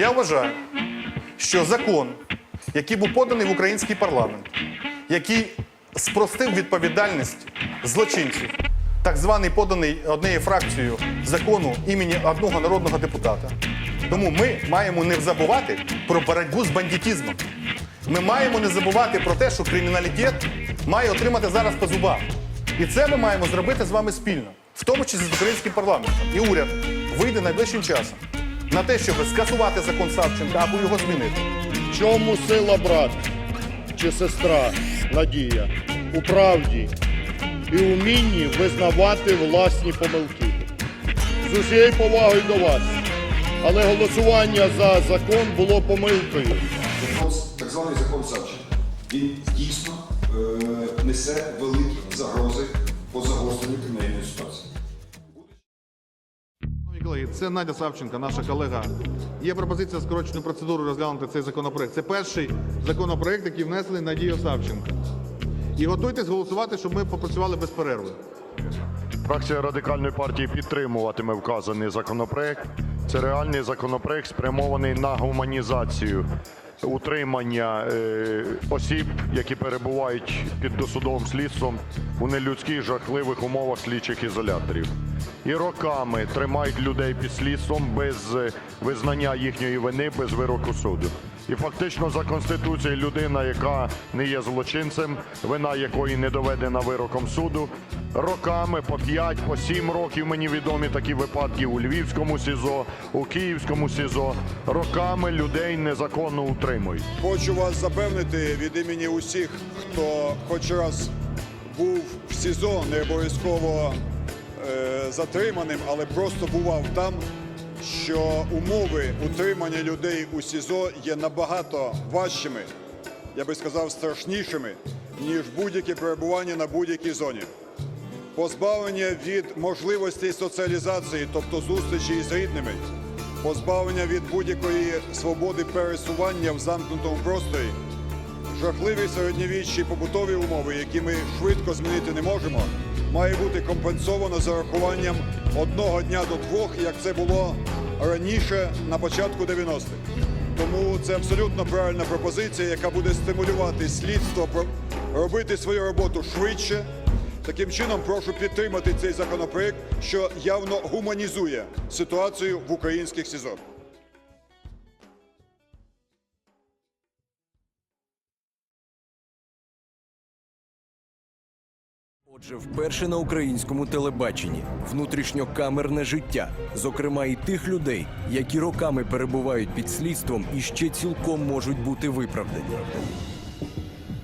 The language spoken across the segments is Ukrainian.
Я вважаю, що закон, який був поданий в український парламент, який спростив відповідальність злочинців, так званий поданий однією фракцією закону імені одного народного депутата. Тому ми маємо не забувати про боротьбу з бандитизмом. Ми маємо не забувати про те, що криміналітет має отримати зараз по зубам. І це ми маємо зробити з вами спільно, в тому числі з українським парламентом. І уряд вийде найближчим часом на те, щоб скасувати закон Савченка або його змінити. В чому сила брат чи сестра Надія? У правді і умінні визнавати власні помилки. З усією повагою до вас. Але голосування за закон було помилкою. Закон, так званий закон Савченка. Він дійсно е, несе великі загрози по загостренню кримінальної ситуації. Це Надя Савченка, наша колега. Є пропозиція скороченої процедури розглянути цей законопроект. Це перший законопроект, який внесли Надію Савченко. І готуйтесь голосувати, щоб ми попрацювали без перерви. Фракція радикальної партії підтримуватиме вказаний законопроект. Це реальний законопроект, спрямований на гуманізацію утримання е, осіб, які перебувають під досудовим слідством у нелюдських жахливих умовах слідчих ізоляторів. І роками тримають людей під слідством без е, визнання їхньої вини, без вироку суду. І фактично за конституцією людина, яка не є злочинцем, вина якої не доведена вироком суду, роками по 5, по 7 років мені відомі такі випадки у Львівському СІЗО, у Київському СІЗО. Роками людей незаконно утримують. Хочу вас запевнити від імені усіх, хто хоч раз був в СІЗО, не обов'язково затриманим, але просто бував там, що умови утримання людей у СІЗО є набагато важчими, я би сказав, страшнішими, ніж будь-яке перебування на будь-якій зоні. Позбавлення від можливості соціалізації, тобто зустрічі із рідними, позбавлення від будь-якої свободи пересування в замкнутому просторі, жахливі середньовічні побутові умови, які ми швидко змінити не можемо, має бути компенсовано за рахуванням одного дня до двох, як це було раніше на початку 90-х. Тому це абсолютно правильна пропозиція, яка буде стимулювати слідство робити свою роботу швидше. Таким чином, прошу підтримати цей законопроект, що явно гуманізує ситуацію в українських СІЗО. Отже, вперше на українському телебаченні внутрішньокамерне життя, зокрема і тих людей, які роками перебувають під слідством і ще цілком можуть бути виправдані.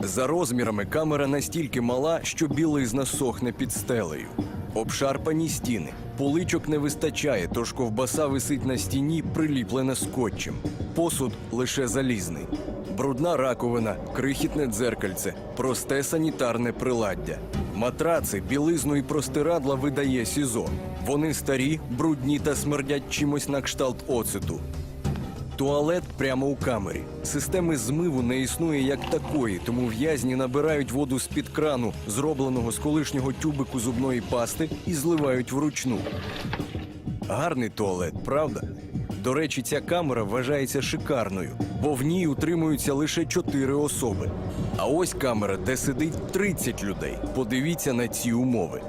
За розмірами камера настільки мала, що білизна сохне під стелею. Обшарпані стіни, поличок не вистачає, тож ковбаса висить на стіні, приліплена скотчем. Посуд лише залізний. Брудна раковина, крихітне дзеркальце, просте санітарне приладдя. Матраци, білизну і простирадла видає СІЗО. Вони старі, брудні та смердять чимось на кшталт оцету. Туалет прямо у камері. Системи змиву не існує як такої, тому в'язні набирають воду з-під крану, зробленого з колишнього тюбику зубної пасти, і зливають вручну. Гарний туалет, правда? До речі, ця камера вважається шикарною, бо в ній утримуються лише 4 особи. А ось камера, де сидить 30 людей. Подивіться на ці умови.